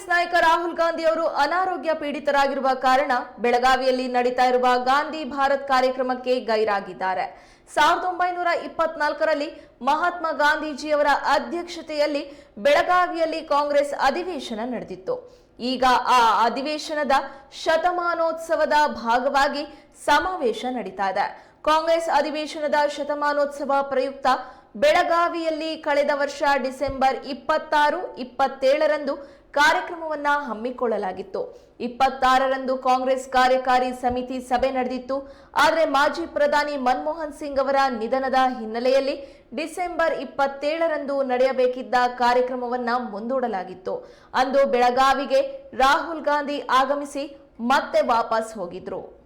ಕಾಂಗ್ರೆಸ್ ನಾಯಕ ರಾಹುಲ್ ಗಾಂಧಿ ಅವರು ಅನಾರೋಗ್ಯ ಪೀಡಿತರಾಗಿರುವ ಕಾರಣ ಬೆಳಗಾವಿಯಲ್ಲಿ ನಡೀತಾ ಇರುವ ಗಾಂಧಿ ಭಾರತ್ ಕಾರ್ಯಕ್ರಮಕ್ಕೆ ಗೈರಾಗಿದ್ದಾರೆ. ಸಾವಿರದ ಒಂಬೈನೂರ ಇಪ್ಪತ್ನಾಲ್ಕರಲ್ಲಿ ಮಹಾತ್ಮ ಗಾಂಧೀಜಿಯವರ ಅಧ್ಯಕ್ಷತೆಯಲ್ಲಿ ಬೆಳಗಾವಿಯಲ್ಲಿ ಕಾಂಗ್ರೆಸ್ ಅಧಿವೇಶನ ನಡೆದಿತ್ತು. ಈಗ ಆ ಅಧಿವೇಶನದ ಶತಮಾನೋತ್ಸವದ ಭಾಗವಾಗಿ ಸಮಾವೇಶ ನಡೀತಾ ಇದೆ. ಕಾಂಗ್ರೆಸ್ ಅಧಿವೇಶನದ ಶತಮಾನೋತ್ಸವ ಪ್ರಯುಕ್ತ ಬೆಳಗಾವಿಯಲ್ಲಿ ಕಳೆದ ವರ್ಷ ಡಿಸೆಂಬರ್ ಇಪ್ಪತ್ತಾರು, ಇಪ್ಪತ್ತೇಳರಂದು ಕಾರ್ಯಕ್ರಮವನ್ನ ಹಮ್ಮಿಕೊಳ್ಳಲಾಗಿತ್ತು. ಇಪ್ಪತ್ತಾರರಂದು ಕಾಂಗ್ರೆಸ್ ಕಾರ್ಯಕಾರಿ ಸಮಿತಿ ಸಭೆ ನಡೆದಿತ್ತು. ಆದರೆ ಮಾಜಿ ಪ್ರಧಾನಿ ಮನಮೋಹನ್ ಸಿಂಗ್ ಅವರ ನಿಧನದ ಹಿನ್ನೆಲೆಯಲ್ಲಿ ಡಿಸೆಂಬರ್ ಇಪ್ಪತ್ತೇಳರಂದು ನಡೆಯಬೇಕಿದ್ದ ಕಾರ್ಯಕ್ರಮವನ್ನ ಮುಂದೂಡಲಾಗಿತ್ತು. ಅಂದು ಬೆಳಗಾವಿಗೆ ರಾಹುಲ್ ಗಾಂಧಿ ಆಗಮಿಸಿ ಮತ್ತೆ ವಾಪಸ್ ಹೋಗಿದ್ರು.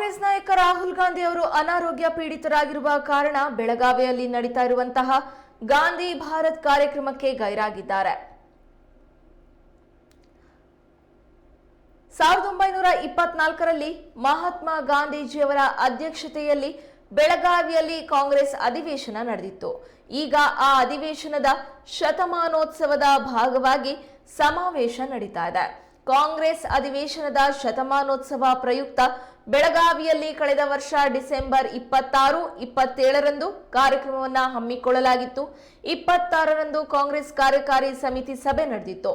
ಕಾಂಗ್ರೆಸ್ ನಾಯಕ ರಾಹುಲ್ ಗಾಂಧಿ ಅವರು ಅನಾರೋಗ್ಯ ಪೀಡಿತರಾಗಿರುವ ಕಾರಣ ಬೆಳಗಾವಿಯಲ್ಲಿ ನಡೀತಾ ಇರುವಂತಹ ಗಾಂಧಿ ಭಾರತ್ ಕಾರ್ಯಕ್ರಮಕ್ಕೆ ಗೈರಾಗಿದ್ದಾರೆ. ಸಾವಿರದ ಒಂಬೈನೂರ ಇಪ್ಪತ್ನಾಲ್ಕರಲ್ಲಿ ಮಹಾತ್ಮ ಗಾಂಧೀಜಿಯವರ ಅಧ್ಯಕ್ಷತೆಯಲ್ಲಿ ಬೆಳಗಾವಿಯಲ್ಲಿ ಕಾಂಗ್ರೆಸ್ ಅಧಿವೇಶನ ನಡೆದಿತ್ತು. ಈಗ ಆ ಅಧಿವೇಶನದ ಶತಮಾನೋತ್ಸವದ ಭಾಗವಾಗಿ ಸಮಾವೇಶ ನಡೀತಾ ಇದೆ. ಕಾಂಗ್ರೆಸ್ ಅಧಿವೇಶನದ ಶತಮಾನೋತ್ಸವ ಪ್ರಯುಕ್ತ ಬೆಳಗಾವಿಯಲ್ಲಿ ಕಳೆದ ವರ್ಷ ಡಿಸೆಂಬರ್ ಇಪ್ಪತ್ತಾರು, ಇಪ್ಪತ್ತೇಳರಂದು ಕಾರ್ಯಕ್ರಮವನ್ನು ಹಮ್ಮಿಕೊಳ್ಳಲಾಗಿತ್ತು. ಇಪ್ಪತ್ತಾರರಂದು ಕಾಂಗ್ರೆಸ್ ಕಾರ್ಯಕಾರಿ ಸಮಿತಿ ಸಭೆ ನಡೆದಿತ್ತು.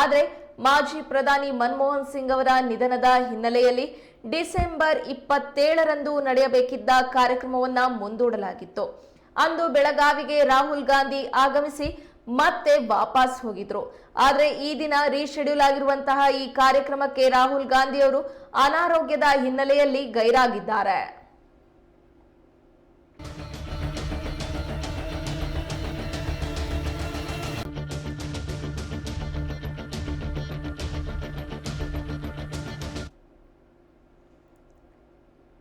ಆದರೆ ಮಾಜಿ ಪ್ರಧಾನಿ ಮನಮೋಹನ್ ಸಿಂಗ್ ಅವರ ನಿಧನದ ಹಿನ್ನೆಲೆಯಲ್ಲಿ ಡಿಸೆಂಬರ್ ಇಪ್ಪತ್ತೇಳರಂದು ನಡೆಯಬೇಕಿದ್ದ ಕಾರ್ಯಕ್ರಮವನ್ನು ಮುಂದೂಡಲಾಗಿತ್ತು. ಅಂದು ಬೆಳಗಾವಿಗೆ ರಾಹುಲ್ ಗಾಂಧಿ ಆಗಮಿಸಿ ಮತ್ತೆ ವಾಪಸ್ ಹೋಗಿದ್ರು. ಆದ್ರೆ ಈ ದಿನ ರೀಶೆಡ್ಯೂಲ್ ಆಗಿರುವಂತಹ ಈ ಕಾರ್ಯಕ್ರಮಕ್ಕೆ ರಾಹುಲ್ ಗಾಂಧಿ ಅವರು ಅನಾರೋಗ್ಯದ ಹಿನ್ನೆಲೆಯಲ್ಲಿ ಗೈರಾಗಿದ್ದಾರೆ.